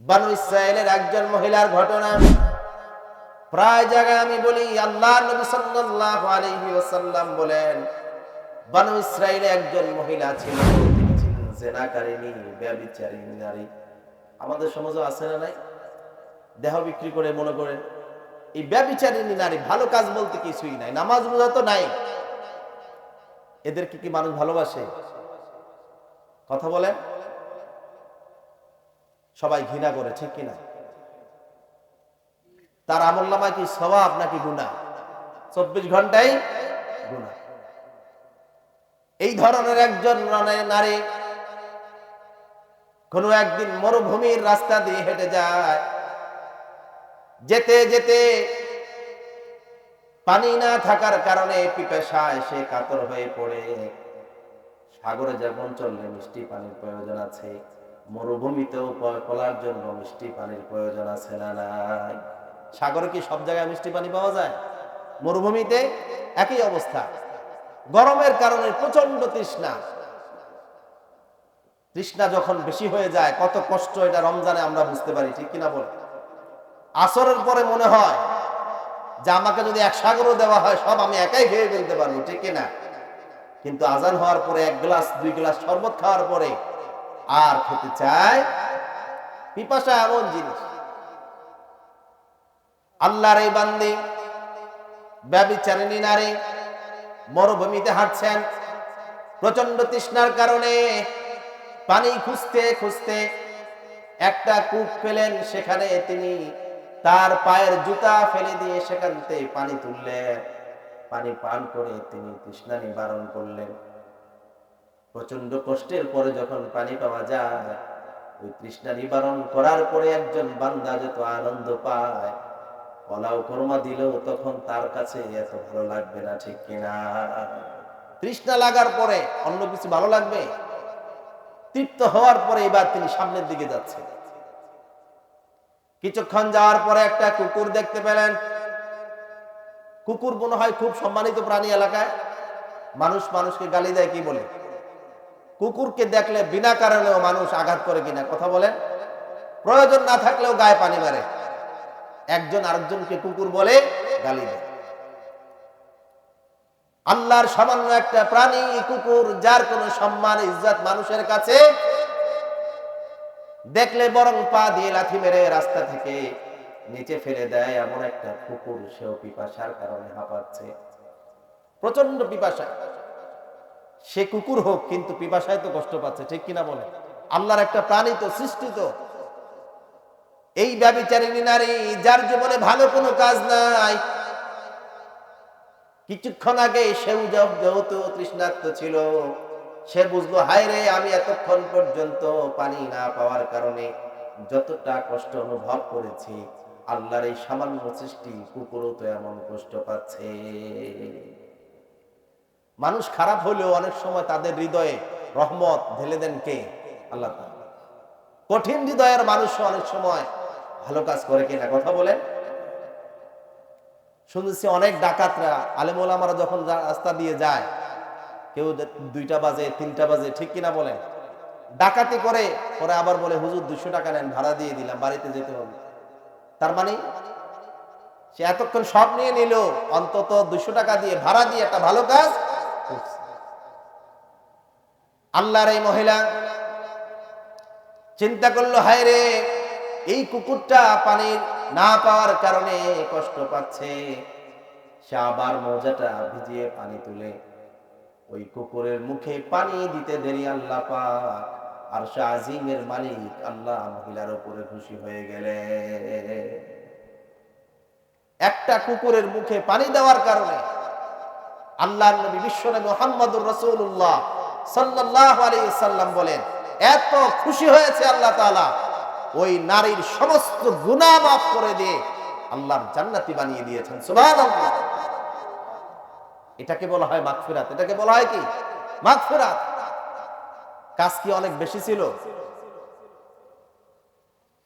বানু ইসরায়েলের একজন মহিলার ঘটনা। প্রায় জায়গায় আমি বলি আল্লাহ নবী সাল্লাল্লাহু আলাইহি ওয়াসাল্লাম বলেন, বানু ইসরায়েলে একজন মহিলা ছিল জেনাকারিনী নারী। আমাদের সমাজে আছে না নাই? দেহ বিক্রি করে মনে করে, এই ব্যভিচারিণী নারী ভালো কাজ বলতে কিছুই নাই, নামাজ রোজা তো নাই। এদেরকে কি মানুষ ভালোবাসে? কথা বলেন। সবাই ঘৃণা করে, ঠিক কিনা? তার আমল নামায় কি স্বভাব নাকি গুণা চব্বিশ ঘন্টাই গুণা এই ধরনের একজন নারী- কোনো একদিন মরুভূমির রাস্তা দিয়ে হেঁটে যায়। যেতে যেতে পানি না থাকার কারণে পিপাসায় সে কাতর হয়ে পড়ে। সাগরে যেমন চললে মিষ্টি পানির প্রয়োজন আছে। মরুভূমিতেও চলার জন্য মিষ্টি পানির প্রয়োজন আছে না নাই? সাগরে কি সব জায়গায় মিষ্টি পানি পাওয়া যায়? মরুভূমিতে একই অবস্থা। গরমের কারণে প্রচণ্ড তৃষ্ণা। তৃষ্ণা যখন বেশি হয়ে যায়, কত কষ্ট এটা রমজানে আমরা বুঝতে পারি, ঠিক কিনা বল? আসরের পরে মনে হয় যে আমাকে যদি এক সাগরও দেওয়া হয়, সব আমি একাই খেয়ে ফেলতে পারব, ঠিক কিনা? কিন্তু আজান হওয়ার পরে এক গ্লাস, দুই গ্লাস শরবত খাওয়ার পরে আর খেতে চায় পিপাসা এমন জিনিস। আল্লাহর এই বান্দি ব্যবিচারিণী নারী মরুভূমিতে হাঁটছেন প্রচণ্ড তৃষ্ণার কারণে পানি খুঁজতে খুঁজতে একটা কূপ পেলেন, সেখানে তিনি তার পায়ের জুতা ফেলে দিয়ে সেখান থেকে পানি তুললেন। পানি পান করে তিনি তৃষ্ণা নিবারণ করলেন। প্রচণ্ড কষ্টের পরে যখন পানি পাওয়া যায়, ওই তৃষ্ণা নিবারণ করার পরে একজন বান্দা যত আনন্দ পায় পলাও কর্মা দিলেও তখন তার কাছে এত ভালো লাগবে না, ঠিক কিনা তৃষ্ণা লাগার পরে অন্য কিছু ভালো লাগবে? তৃপ্ত হওয়ার পরে এবার তিনি সামনের দিকে যাচ্ছেন। কিছুক্ষণ যাওয়ার পরে একটা কুকুর দেখতে পেলেন। কুকুর মনে হয় খুব সম্মানিত প্রাণী এলাকায়। মানুষ মানুষকে গালি দেয়, কি বলে? কুকুরকে দেখলে বিনা কারণেও মানুষ আঘাত করে কিনা, কথা বলেন? প্রয়োজন না থাকলেও গায়ে পানি মারে। একজন আরেকজনকে কুকুর বলে, গালি দেয়। আল্লাহর সামান্য একটা প্রাণী, কুকুর, যার কোনো সম্মান, ইজ্জত মানুষের কাছে, দেখলে বরং পা দিয়ে লাথি মেরে রাস্তা থেকে নিচে ফেলে দেয়, এমন একটা কুকুর, সেও পিপাসার কারণে হাঁপাচ্ছে। প্রচণ্ড পিপাসা। সে কুকুর হোক, কিন্তু পিপাসায় তো কষ্ট পাচ্ছে, ঠিক কিনা বলে আল্লাহর একটা প্রাণী তো সৃষ্টি তো। এই ব্যবিচারিণী নারী, যার জীবনে ভালো কোনো কাজ নাই। কিছুক্ষণ আগে সেও যেহেতু তৃষ্ণার্ত ছিল। সে বুঝলো, হায় রে, আমি এতক্ষণ পর্যন্ত পানি না পাওয়ার কারণে যতটা কষ্ট অনুভব করেছি, আল্লাহর এই সামান্য সৃষ্টি কুকুরও তো এমন কষ্ট পাচ্ছে। মানুষ খারাপ হলেও অনেক সময় তাদের হৃদয়ে রহমত ঢেলে দেন কে? আল্লাহ কঠিন হৃদয়ের মানুষ অনেক সময় ভালো কাজ করে কিনা কথা বলে শুনেছি অনেক ডাকাতরা আলেমোলামারা যখন রাস্তা দিয়ে যায়, কেউ দুইটা বাজে, তিনটা বাজে, ঠিক কিনা বলেন? ডাকাতি করে, পরে আবার বলে, হুজুর দুশো টাকা নেন, ভাড়া দিয়ে দিলাম, বাড়িতে যেতে হবে। তার মানে সে এতক্ষণ সব নিয়ে নিল, অন্তত দুশো টাকা দিয়ে ভাড়া দিয়ে একটা ভালো কাজ। আল্লাহর এই মহিলা চিন্তা করল, হায় রে, এই কুকুরটা পানির না পাওয়ার কারণে কষ্ট পাচ্ছে। সে আবার মজাটা ভিজিয়ে পানি তুলে ওই কুকুরের মুখে পানি দিতে দেরি আল্লাহ পাক, আর সে আজিমের মালিক আল্লাহ মহিলার উপরে খুশি হয়ে গেলে। একটা কুকুরের মুখে পানি দেওয়ার কারণে আল্লাহ নবী বিশ্বনবী মোহাম্মদুর রসুল্লাহ সাল্লাহ আলাইসাল্লাম বলেন, এত খুশি হয়েছে আল্লাহ তাআলা, ওই নারীর সমস্ত গুনাহ মাফ করে দিয়ে আল্লাহর জান্নাতি বানিয়ে দিয়েছেন। সুবহানাল্লাহ। এটাকে বলা হয় মাগফিরাত। এটাকে বলা হয় কি? মাগফিরাত। কাজ কি অনেক বেশি ছিল?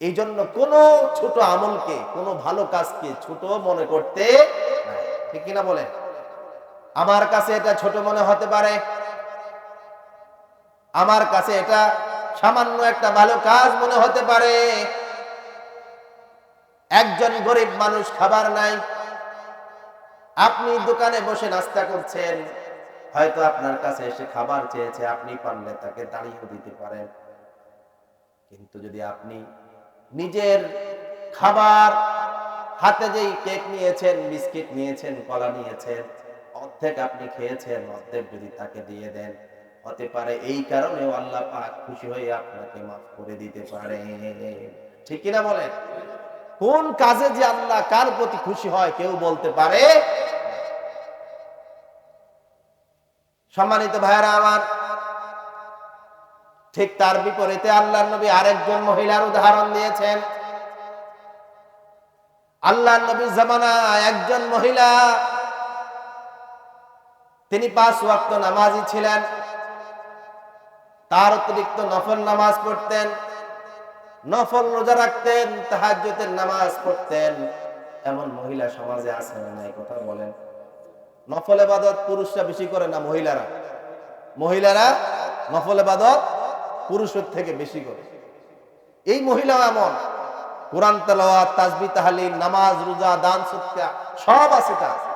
এই জন্য কোন ছোট আমলকে, কোন ভালো কাজকে ছোট মনে করতে। ঠিক কিনা বলে আমার কাছে এটা ছোট মনে হতে পারে। আমার কাছে এটা সামান্য একটা ভালো কাজ মনে হতে পারে। একজন গরিব মানুষ খাবার নাই। আপনি দোকানে বসে নাস্তা করছেন। হয়তো আপনার কাছে এসে খাবার চেয়েছে, আপনি পারলে তাকে দাঁড়িয়ে দিতে পারেন। কিন্তু যদি আপনি নিজের খাবার হাতে যেই কেক নিয়েছেন, বিস্কিট নিয়েছেন, কলা নিয়েছেন অর্ধেক আপনি খেয়েছেন, অর্ধেক যদি তাকে দিয়ে দেন। হতে পারে এই কারণেও আল্লাহ পাক খুশি হয়ে আপনাকে মাফ করে দিতে পারে ঠিক কিনা বলেন? কোন কাজে যে আল্লাহ কার প্রতি খুশি হয় কেউ বলতে পারে? সম্মানিত ভাইরা আমার, ঠিক তার বিপরীতে আল্লাহ নবী আরেকজন মহিলার উদাহরণ দিয়েছেন। আল্লাহ নবী জামানা একজন মহিলা তিনি পাঁচ ওয়াক্ত নামাজি ছিলেন। তার অতিরিক্ত নফল নামাজ পড়তেন। নফল রোজা রাখতেন, তাহাজ্জুদের নামাজ পড়তেন। এমন মহিলা সমাজে আছে না নাই, কথা বলেন। নফল এবাদত পুরুষরা বেশি করে না মহিলারা? মহিলারা নফল এবাদত পুরুষের থেকে বেশি করে। এই মহিলা এমন। কোরআন তেলাওয়াত, তাজবি, তাহালিল, নামাজ, রোজা, দান সত্যা সব আছে তার।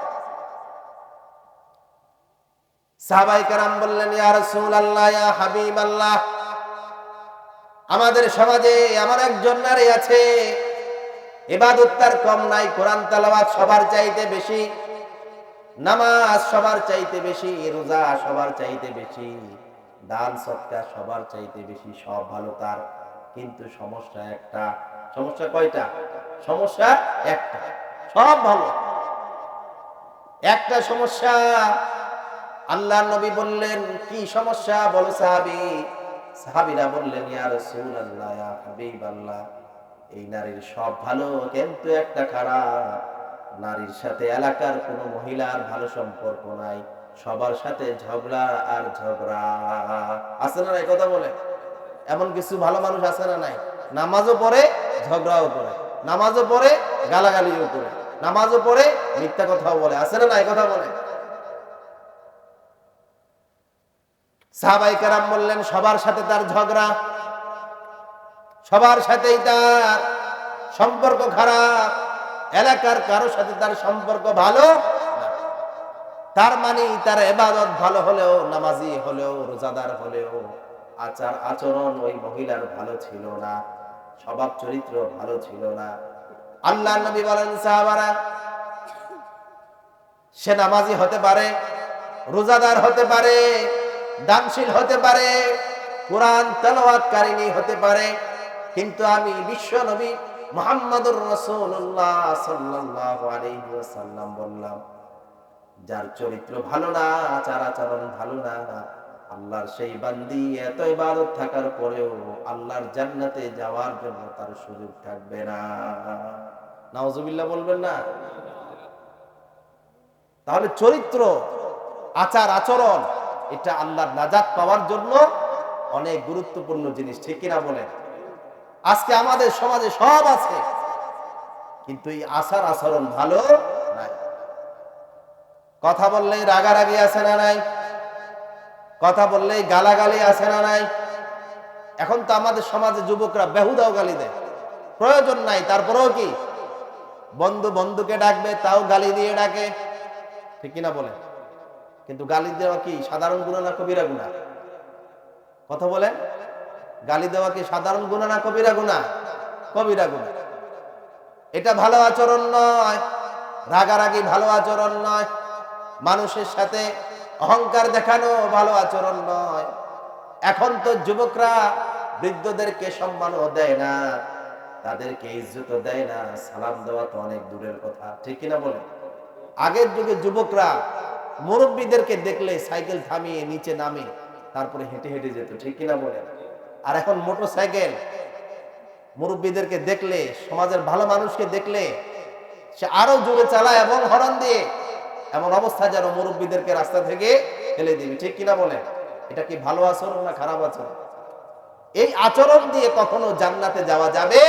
সাহাবাই কারাম বললেন, ইয়া রাসূলুল্লাহ, ইয়া হাবিবাল্লাহ, আমাদের সমাজে এমন একজন নারী আছে, ইবাদত তার কম নাই, কোরআন তেলাওয়াত সবার চাইতে বেশি, নামাজ সবার চাইতে বেশি, রোজা সবার চাইতে বেশি, দান সৎকা সবার চাইতে বেশি, সব ভালো তার। কিন্তু সমস্যা একটা, সমস্যা কয়টা? সমস্যা একটা, সব ভালো। একটা সমস্যা আল্লাহ নবী বললেন, কি সমস্যা? বলো সাহাবি। সাহাবিরা বললেন এই নারীর সব ভালো, কিন্তু একটা খারাপ। নারীর সাথে এলাকার কোনো মহিলার ভালো সম্পর্ক নাই। সবার সাথে ঝগড়া আর ঝগড়া। আছে না নাই কথা বলে? এমন কিছু ভালো মানুষ আছে না নাই? নামাজও পড়ে, ঝগড়াও করে। নামাজও পড়ে, গালাগালিও করে। নামাজও পড়ে, মিথ্যা কথাও বলে। আছে না নাই কথা বলে? সাহাবাই কারাম বললেন, সবার সাথে তার ঝগড়া, সবার সাথেই তার সম্পর্ক খারাপ, এলাকার কারও সাথে তার সম্পর্ক ভালো তার মানে তার এবাদত ভালো হলেও, নামাজি হলেও, রোজাদার হলেও, আচার আচরণ ওই মহিলার ভালো ছিল না, স্বভাব চরিত্র ভালো ছিল না। আল্লাহ নবী বলেন, সাহাবারা, সে নামাজি হতে পারে, রোজাদার হতে পারে দানশীল হতে পারে, কোরআন তেলাওয়াতকারিনী হতে পারে, কিন্তু আমি বিশ্ব নবী মোহাম্মদুর রাসূলুল্লাহ সাল্লাল্লাহু আলাইহি ওয়াসাল্লাম বললাম, যার চরিত্র ভালো না আচার আচরণ ভালো না, আল্লাহর সেই বান্দি এত ইবাদত থাকার পরেও আল্লাহর জান্নাতে যাওয়ার জন্য তার সুযোগ থাকবে না। নাউজুবিল্লাহ বলবেন না? তাহলে চরিত্র, আচার, আচরণ এটা আল্লাহর নাজাত পাওয়ার জন্য অনেক গুরুত্বপূর্ণ জিনিস, ঠিক কিনা বলেন? আজকে আমাদের সমাজে সব আছে, কিন্তু এই আচার আচরণ ভালো নাই। কথা বললেই রাগারাগি আছে না নাই? কথা বললেই গালাগালি আছে না নাই? এখন তো আমাদের সমাজে যুবকরা বেহুদাও গালি দেয়। প্রয়োজন নাই, তারপরেও কি? বন্ধু বন্ধুকে ডাকবে, তাও গালি দিয়ে ডাকে, ঠিক কিনা বলে কিন্তু গালি দেওয়া কি? সাধারণ গুণা না কবিরা গুণা? কথা বলেন গালি দেওয়া কি সাধারণ গুণা না কবিরা গুণা? কবিরা গুণা। এটা ভালো আচরণ নয়, রাগারাগি ভালো আচরণ নয়, মানুষের সাথে অহংকার দেখানো ভালো আচরণ নয়। এখন তো যুবকরা বৃদ্ধদেরকে সম্মানও দেয় না, তাদেরকে ইজ্জত দেয় না, সালাম দেওয়া তো অনেক দূরের কথা, ঠিক কিনা বলে? আগের যুগে যুবকরা মুরব্বীদেরকে দেখলে সাইকেল থামিয়ে নিচে নামে, তারপরে হেঁটে হেঁটে যেত, ঠিক কিনা বলে আর এখন মোটর সাইকেল মুরব্বীদেরকে দেখলে, সমাজের ভালো মানুষকে দেখলে, সে আরও জোরে চালায় এবং হরণ দিয়ে, এমন অবস্থা যেন মুরব্বীদেরকে রাস্তা থেকে ফেলে দিবি, ঠিক কিনা বলে এটা কি ভালো আচরণ না খারাপ আচরণ? এই আচরণ দিয়ে কখনো জান্নাতে যাওয়া যাবে?